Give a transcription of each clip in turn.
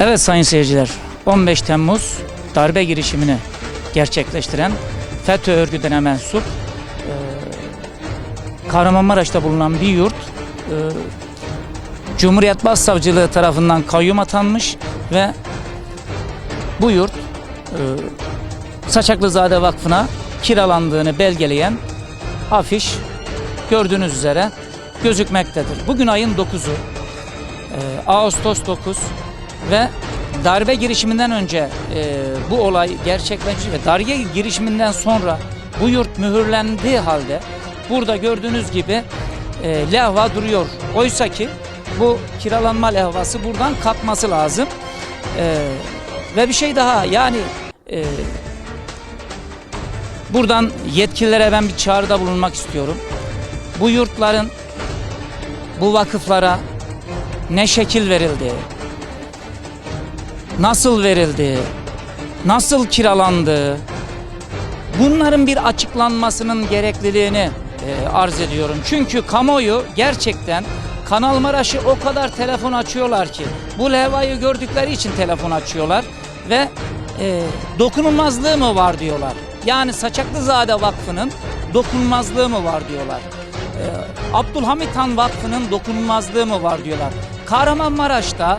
Evet sayın seyirciler, 15 Temmuz darbe girişimini gerçekleştiren FETÖ örgütüne mensup e, Kahramanmaraş'ta bulunan bir yurt e, Cumhuriyet Başsavcılığı tarafından kayyum atanmış ve bu yurt e, Saçaklızade Vakfı'na kiralandığını belgeleyen afiş gördüğünüz üzere gözükmektedir. Bugün ayın 9'u, e, Ağustos 9 ve darbe girişiminden önce e, bu olay gerçekleşmiş ve darbe girişiminden sonra bu yurt mühürlendiği halde burada gördüğünüz gibi e, levha duruyor. Oysa ki bu kiralanma levhası buradan kalkması lazım. E, ve bir şey daha yani e, buradan yetkililere ben bir çağrıda bulunmak istiyorum. Bu yurtların bu vakıflara ne şekil verildi, nasıl verildi, nasıl kiralandı, bunların bir açıklanmasının gerekliliğini e, arz ediyorum. Çünkü kamuoyu gerçekten Kanal Maraş'ı o kadar telefon açıyorlar ki bu levhayı gördükleri için telefon açıyorlar ve e, dokunulmazlığı mı var diyorlar. Yani Saçaklızade Vakfı'nın dokunulmazlığı mı var diyorlar. E, Abdülhamit Han Vakfı'nın dokunulmazlığı mı var diyorlar. Kahramanmaraş'ta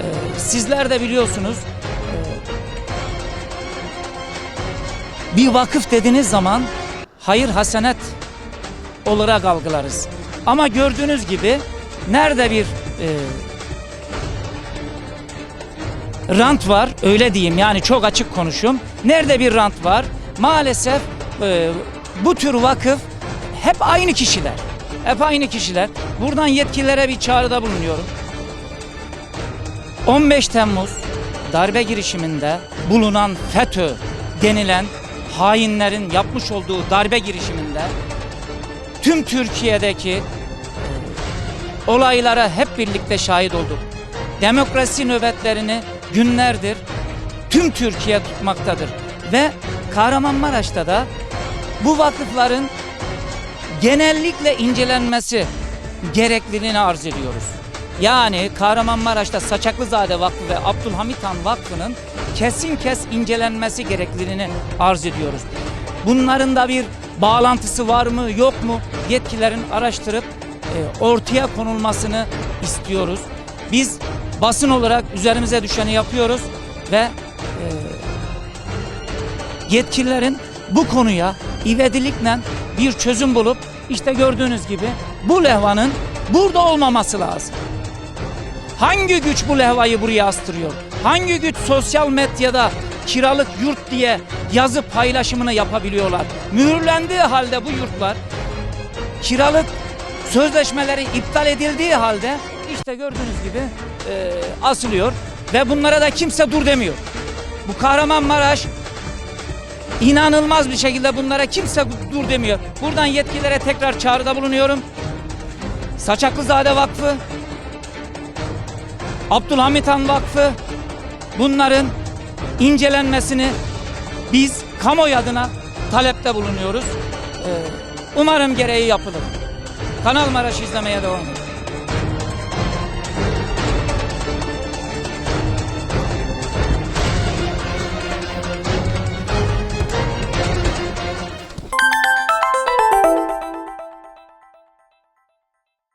e, sizler de biliyorsunuz e, bir vakıf dediğiniz zaman hayır hasenet olarak algılarız. Ama gördüğünüz gibi nerede bir e, rant var öyle diyeyim yani çok açık konuşum. Nerede bir rant var maalesef e, bu tür vakıf hep aynı kişiler. Hep aynı kişiler. Buradan yetkililere bir çağrıda bulunuyorum. 15 Temmuz darbe girişiminde bulunan FETÖ denilen hainlerin yapmış olduğu darbe girişiminde tüm Türkiye'deki e, olaylara hep birlikte şahit olduk. Demokrasi nöbetlerini günlerdir tüm Türkiye tutmaktadır ve Kahramanmaraş'ta da bu vakıfların genellikle incelenmesi gerekliliğini arz ediyoruz. Yani Kahramanmaraş'ta Saçaklızade Vakfı ve Abdülhamit Han Vakfı'nın kesin kes incelenmesi gerekliliğini arz ediyoruz. Bunların da bir bağlantısı var mı yok mu yetkililerin araştırıp e, ortaya konulmasını istiyoruz. Biz basın olarak üzerimize düşeni yapıyoruz ve e, yetkililerin bu konuya ivedilikle bir çözüm bulup işte gördüğünüz gibi bu levhanın burada olmaması lazım. Hangi güç bu levhayı buraya astırıyor? Hangi güç sosyal medyada kiralık yurt diye yazı paylaşımını yapabiliyorlar? Mühürlendiği halde bu yurtlar kiralık sözleşmeleri iptal edildiği halde işte gördüğünüz gibi e, asılıyor ve bunlara da kimse dur demiyor. Bu Kahramanmaraş inanılmaz bir şekilde bunlara kimse dur demiyor. Buradan yetkililere tekrar çağrıda bulunuyorum. Saçaklızade Vakfı, Abdülhamit Han Vakfı bunların incelenmesini biz kamuoyu adına talepte bulunuyoruz. Ee, umarım gereği yapılır. Kanal Maraş izlemeye devam edin.